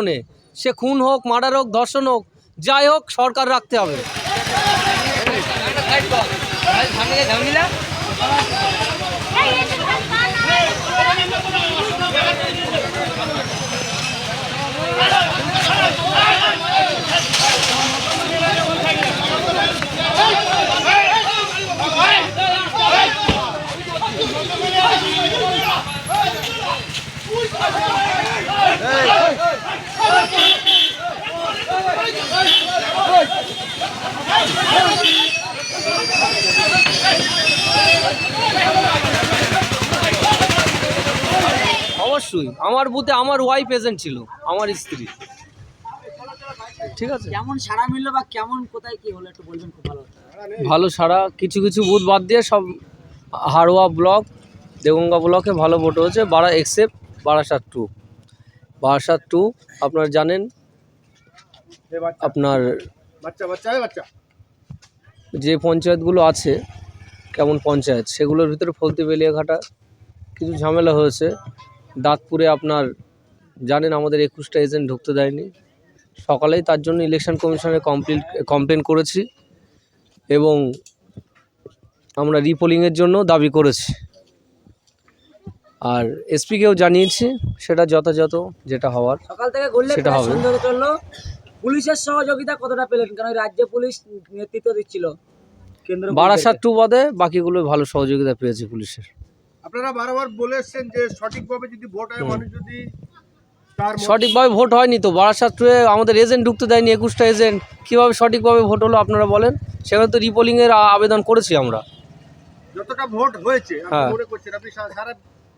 কারণে সে খুন হোক মার্ডার হোক ধর্ষণ হোক যাই হোক সরকার রাখতে হবে অবশ্যই। আমার বুথে আমার ওয়াই এজেন্ট ছিল আমার স্ত্রী। ঠিক আছে? কেমন সাড়া মিললো বা কেমন কোথায় কি হলো একটু বলবেন খুব ভালো ভালো সারা কিছু কিছু বুথ বাদ দিয়ে সব হাড়োয়া ব্লক দেগঙ্গা ব্লকে ভালো ভোট হয়েছে বারা except Barasat two Barasat two আপনারা জানেন আপনার বাচ্চা বাচ্চা বাচ্চা। যে পঞ্চায়েতগুলো আছে কেমন পঞ্চায়েত সেগুলোর ভিতরে ফলতি বেলিয়াঘাটা কিছু ঝামেলা হয়েছে। দাঁতপুরে আপনার জানেন আমাদের একুশটা এজেন্ট ঢুকতে দেয়নি। সকালেই তার জন্য ইলেকশন কমিশনে কমপ্লিট কমপ্লেন করেছি এবং আমরা রিপোলিংয়ের জন্য দাবি করেছি। আর এসপিকেও জানিয়েছি সেটা যথাযথ যেটা হওয়ার সকাল থেকে ঘুরলে সেটা হবে। চলল পুলিশের সহযোগিতা কতটা পেলেন? কারণ ওই রাজ্যে পুলিশ নেতৃত্ব দিচ্ছিল কেন্দ্র বারাসাত টু বাদে বাকিগুলো ভালো সহযোগিতা পেয়েছে পুলিশের। আপনারা বারবার বলে এসছেন যে সঠিকভাবে যদি ভোট হয় মানুষ যদি সঠিকভাবে ভোট হয়নি তো বারাসাত টুয়ে আমাদের এজেন্ট ঢুকতে দেয়নি একুশটা এজেন্ট কীভাবে সঠিকভাবে ভোট হলো আপনারা বলেন? সেখানে তো রিপোলিংয়ের আবেদন করেছি আমরা। যতটা ভোট হয়েছে হ্যাঁ।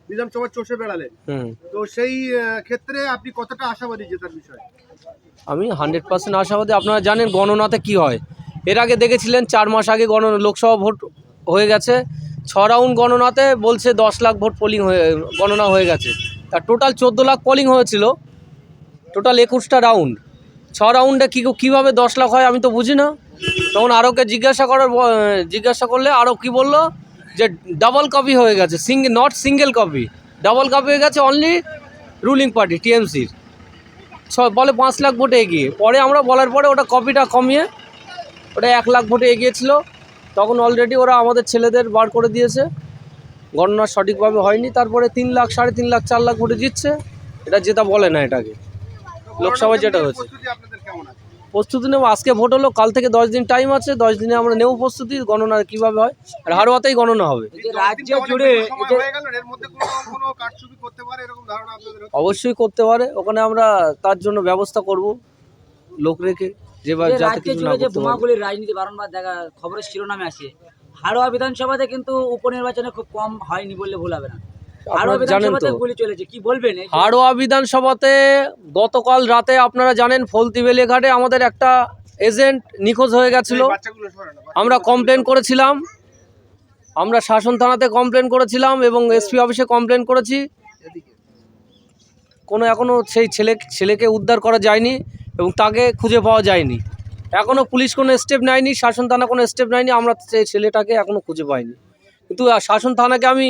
বিধানসভা চষে বেড়ালেন। তো সেই ক্ষেত্রে আপনি কতটা আশাবাদী জেতার বিষয়ে? আমি হান্ড্রেড পার্সেন্ট আশাবাদী। আপনারা জানেন গণনাতে কি হয়। এর আগে দেখেছিলেন চার মাস আগে গণ লোকসভা ভোট হয়ে গেছে। ছ রাউন্ড গণনাতে বলছে দশ লাখ ভোট পোলিং হয়ে গণনা হয়ে গেছে। তার টোটাল চোদ্দ লাখ পোলিং হয়েছিল। টোটাল একুশটা রাউন্ড। ছ রাউন্ডে কী কীভাবে দশ লাখ হয় আমি তো বুঝি না। তখন আরোকে জিজ্ঞাসা করার জিজ্ঞাসা করলে আরও কি বলল? যে ডাবল কপি হয়ে গেছে single not single copy double copy হয়ে গেছে অনলি রুলিং পার্টি টিএমসির ছ বলে পাঁচ লাখ ভোটে এগিয়ে। পরে আমরা বলার পরে ওটা কপিটা কমিয়ে ওটা এক লাখ ভোটে এগিয়েছিল। তখন অলরেডি ওরা আমাদের ছেলেদের বার করে দিয়েছে। গণনা সঠিকভাবে হয়নি। তারপরে তিন লাখ সাড়ে তিন লাখ চার লাখ ভোটে জিতছে। এটা যেটা বলে না এটাকে। লোকসভায় যেটা হয়েছে। প্রস্তুতি নেব। আজকে ভোট হলো কাল থেকে দশ দিন টাইম আছে দশ দিনে আমরা নেব প্রস্তুতি গণনা কীভাবে হয় আর হারোয়াতেই গণনা হবে। রাজ্যে জুড়ে? অবশ্যই করতে পারে ওখানে আমরা তার জন্য ব্যবস্থা করব লোক রেখে যেভাবে যে যাতে কিছু না যে করতে বোমাগুলির রাজনীতি বারংবার দেখা খবরের শিরোনামে আসে হাড়োয়া বিধানসভাতে কিন্তু উপনির্বাচনে খুব কম হয়নি বললে ভুল হবে না। জানেন তো। হাড়োয়া বিধানসভাতে গতকাল রাতে আপনারা জানেন ফলতিবেলে ঘাটে আমাদের একটা এজেন্ট নিখোঁজ হয়ে গেছিল। আমরা কমপ্লেন করেছিলাম। আমরা শাসন থানাতে কমপ্লেন করেছিলাম এবং এসপি অফিসে কমপ্লেন করেছি। কোনো এখনও সেই ছেলে ছেলেকে উদ্ধার করা যায়নি এবং তাকে খুঁজে পাওয়া যায়নি। এখনও পুলিশ কোনো স্টেপ নেয়নি শাসন থানা কোনো স্টেপ নেয়নি আমরা সেই ছেলেটাকে এখনও খুঁজে পাইনি। কিন্তু শাসন থানাকে আমি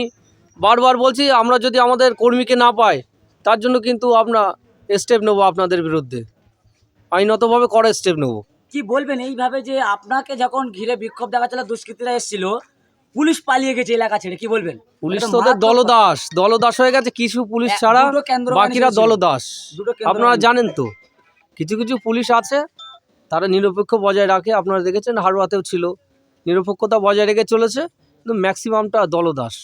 বারবার বলছি আমরা যদি আমাদের কর্মীকে না পাই তার জন্য কিন্তু আমরা স্টেপ নেব আপনাদের বিরুদ্ধে। আইনতভাবে কড়া স্টেপ নেব। কি বলবেন এইভাবে যে আপনাকে যখন ঘিরে বিক্ষোভ দেখাচ্ছিল দুষ্কৃতীরা এসেছিল পুলিশ পালিয়ে গেছে এলাকা ছেড়ে কি বলবেন? পুলিশ তো ওদের দলদাস দলদাস হয়ে গেছে কিছু পুলিশ ছাড়া বাকিরা দলদাস। আপনারা জানেন তো কিছু কিছু পুলিশ আছে তারা নিরপেক্ষ বজায় রাখে আপনারা দেখেছেন হারুয়াতেও ছিল নিরপেক্ষতা বজায় রেখে চলেছে কিন্তু ম্যাক্সিমামটা দলদাস।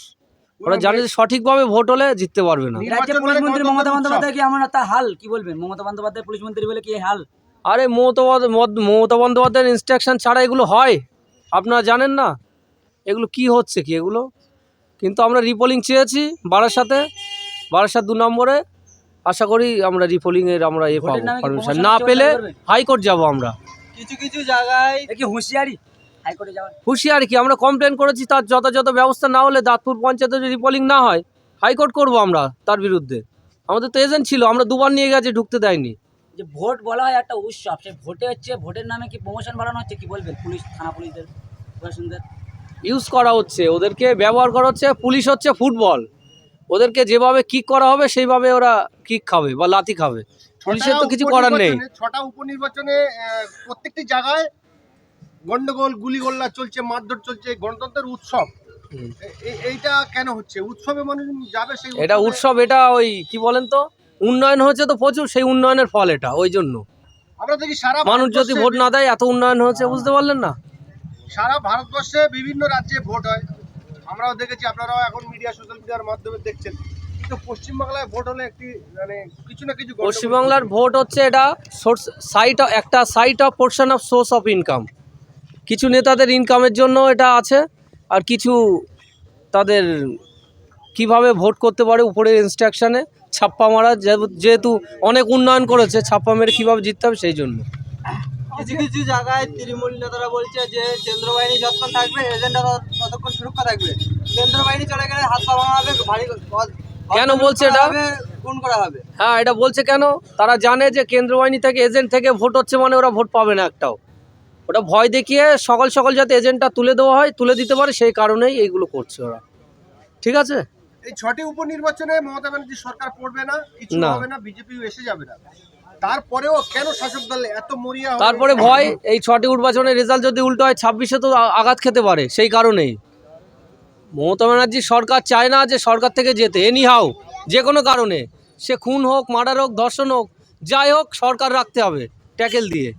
ওরা জানে যে সঠিকভাবে ভোট হলে জিততে পারবে না। রাজ্যে পুলিশ মানে মন্ত্রী মমতা বন্দ্যোপাধ্যায় কি এমন একটা হাল? কি বলবেন? মমতা বন্দ্যোপাধ্যায় পুলিশ মন্ত্রী বলে কি হাল? আরে মমতা মমতা বন্দ্যোপাধ্যায়ের ইনস্ট্রাকশন ছাড়া এগুলো হয়? আপনারা জানেন না? এগুলো কি হচ্ছে কি এগুলো? কিন্তু আমরা রিপোলিং চেয়েছি বারার বারাসাতে। বারাসাত দু নম্বরে। আশা করি আমরা রিপোলিংয়ের আমরা এ পাবো পারমিশন না পেলে হাইকোর্ট যাব আমরা। কিছু কিছু জায়গায় কি হুঁশিয়ারি? হুঁশিয়ারি কি? আমরা কমপ্লেন করেছি তার যথাযথ ব্যবস্থা না হলে দাঁতপুর পঞ্চায়েতে যদি রিপোলিং না হয় হাইকোর্ট করব আমরা তার বিরুদ্ধে। আমাদের তো এজেন্ট ছিল আমরা দুবার নিয়ে গেছি ঢুকতে দেয়নি। যে ভোট বলা হয় একটা উৎসব সেই ভোটে হচ্ছে ভোটের নামে কি প্রমোশন বাড়ানো হচ্ছে কি বলবেন পুলিশ থানা পুলিশদের প্রশাসনদের? ইউজ করা হচ্ছে ওদেরকে ব্যবহার করা হচ্ছে পুলিশ হচ্ছে ফুটবল ওদেরকে যেভাবে কিক করা হবে সেইভাবে ওরা কিক খাবে বা লাথি খাবে। পুলিশের তো কিছু করার নেই। ছটা উপনির্বাচনে প্রত্যেকটি জায়গায় গন্ডগোল গুলিগোল্লা চলছে মারধর চলছে গণতন্ত্রের উৎসব। এইটা কেন হচ্ছে? উৎসবে মানুষ যাবে সেই এটা উৎসব? এটা ওই কি বলেন তো? উন্নয়ন হচ্ছে তো প্রচুর সেই উন্নয়নের ফল এটা ওই জন্য। আমরা দেখি সারা মানুষ যদি ভোট না দেয় এত উন্নয়ন হয়েছে বুঝতে পারলেন না? সারা ভারতবর্ষে বিভিন্ন রাজ্যে ভোট হয়। আমরাও দেখেছি আপনারাও এখন মিডিয়া সোশ্যাল মিডিয়ার মাধ্যমে দেখছেন। কিন্তু পশ্চিমবাংলায় ভোট হলে একটি মানে কিছু না কিছু পশ্চিমবাংলার ভোট হচ্ছে এটা সোর্স সাইট একটা site of portion of source of income কিছু নেতাদের ইনকামের জন্য এটা আছে আর কিছু তাদের কীভাবে ভোট করতে পারে উপরের ইনস্ট্রাকশানে ছাপ্পা মারা যেহেতু অনেক উন্নয়ন করেছে ছাপ্পা মেরে কীভাবে জিততে হবে সেই জন্য। কিছু কিছু জায়গায় তৃণমূল নেতারা বলছে যে কেন্দ্র বাহিনী যতক্ষণ থাকবে এজেন্টরা ততক্ষণ সুরক্ষা থাকবে। কেন্দ্র বাহিনী চলে গেলে হাত পা ভাঙা হবে ভারী কেন বলছে এটা? খুন করা হবে। হ্যাঁ এটা বলছে কেন? তারা জানে যে কেন্দ্র বাহিনী থেকে এজেন্ট থেকে ভোট হচ্ছে মানে ওরা ভোট পাবে না একটাও। ওটা ভয় দেখিয়ে সকাল সকাল যাতে এজেন্টটা তুলে দেওয়া হয় তুলে দিতে পারে সেই কারণেই এইগুলো করছে ওরা। ঠিক আছে? এই ছটি উপনির্বাচনে মমতা ব্যানার্জি সরকার পড়বে না কিছু হবে না বিজেপি এসে যাবে না। তারপরেও কেন শাসক দল এত মরিয়া তারপরে ভয় এই ছটি নির্বাচনের রেজাল্ট যদি উল্টো হয় ছাব্বিশে তো আঘাত খেতে পারে সেই কারণেই। মমতা ব্যানার্জি সরকার চায় না যে সরকার থেকে যেতে। এনি হাও যে কোনো কারণে। সে খুন হোক মার্ডার হোক ধর্ষণ হোক যাই হোক সরকার রাখতে হবে ট্যাকেল দিয়ে।